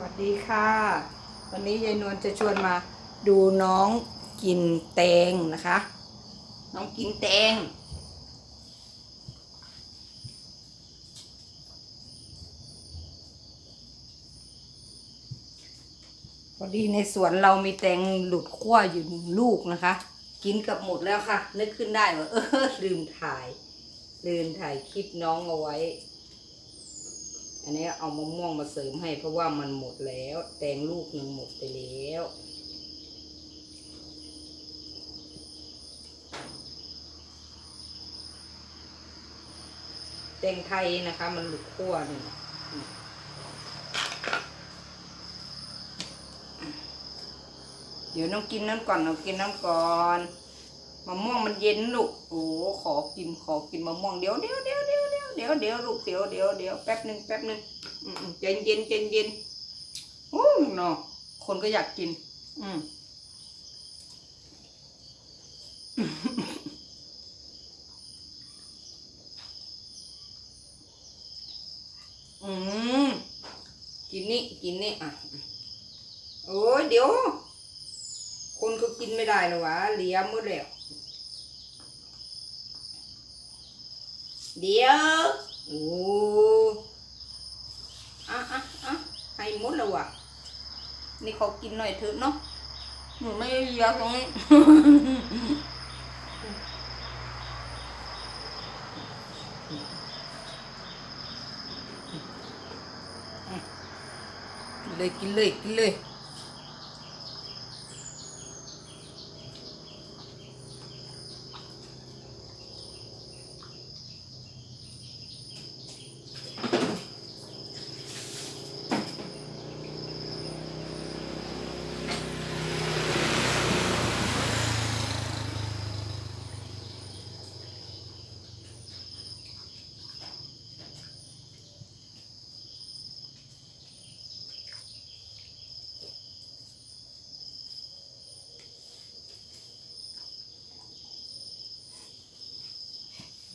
วัสดีค่ะ วันนี้ยายนวลจะชวนมาดูน้องกินแตงนะคะ น้องกินแตง พอดีในสวนเรามีแตงหลุดขั้วอยู่หนึ่งลูกนะคะ กินกับหมดแล้วค่ะ นึกขึ้นได้ว่าเออลืมถ่าย ลืมถ่ายคลิปน้องเอาไว้ อันนี้เอามะม่วงมาเสริมให้เพราะว่ามันหมดแล้ว แตงลูกหนึ่งหมดไปแล้วแตงไทยนะคะ มันหลุดขั้วหนึ่งเดี๋ยวน้องกินน้ำก่อนน้องกินน้ำก่อนมะม่วงมันเย็นลูกโอ้ขอกินขอกินมะม่วงเดี๋ยวเดี๋ยวเดี๋ยว เดี๋ยวเดี๋ยวลูกเดี๋ยวเดี๋ยวเดี๋ยวแป๊บหนึ่งแป๊บหนึ่งอืมอืมใจเย็นเย็นโอ้เนาะคนก็อยากกิน อืมอืมกินนี่กินนี่อะโอ้ยเดี๋ยว คนก็กินไม่ได้หรอวะเลียมหมดแล้ว เดี๋ยวโอ้อะอะอะให้หมดแล้ววะนี่เขากินหน่อยเถอะเนาะหนูไม่เลียตรงนี้กินเลยกินเลยกินเลย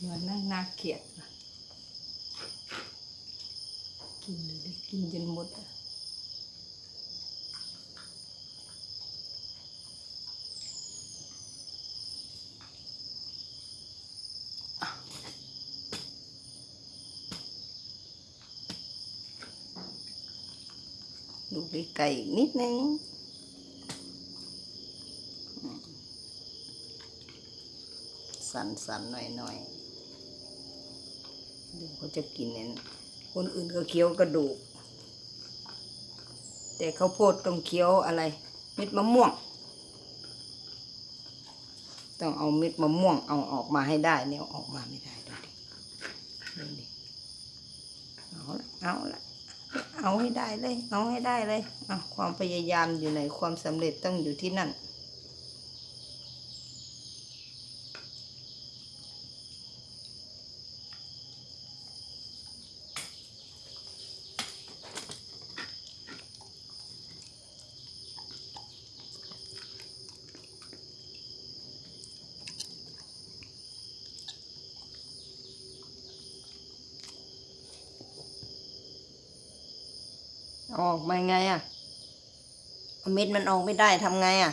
เหมันน่านาเกียดกินเลยกินจนหมดอะดูไปไก่อีกนิดนึงอืมสันๆหน่อยๆเดี๋ย เขาจะกินเนี่ยคนอื่นก็เคี้ยวกระดูก แต่ข้าวโพดต้องเคี้ยวอะไร เม็ดมะม่วง ต้องเอาเม็ดมะม่วงเอาออกมาให้ได้เนี่ยออกมาไม่ได้ดูดิดูดิเอาละเอาละเอาให้ได้เลย เอาให้ได้เลยความพยายามอยู่ไหนความสำเร็จต้องอยู่ที่นั่น ออกมาไงอะเม็ดมันออกไม่ได้ทำไงอะ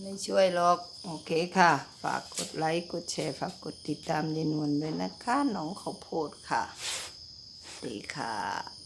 ไม่ช่วยหรอก โอเคค่ะ ฝากกดไลค์ กดแชร์ ฝากกดติดตามเยายนวลด้วยนะคะ น้องเขาโพดค่ะ ดีค่ะ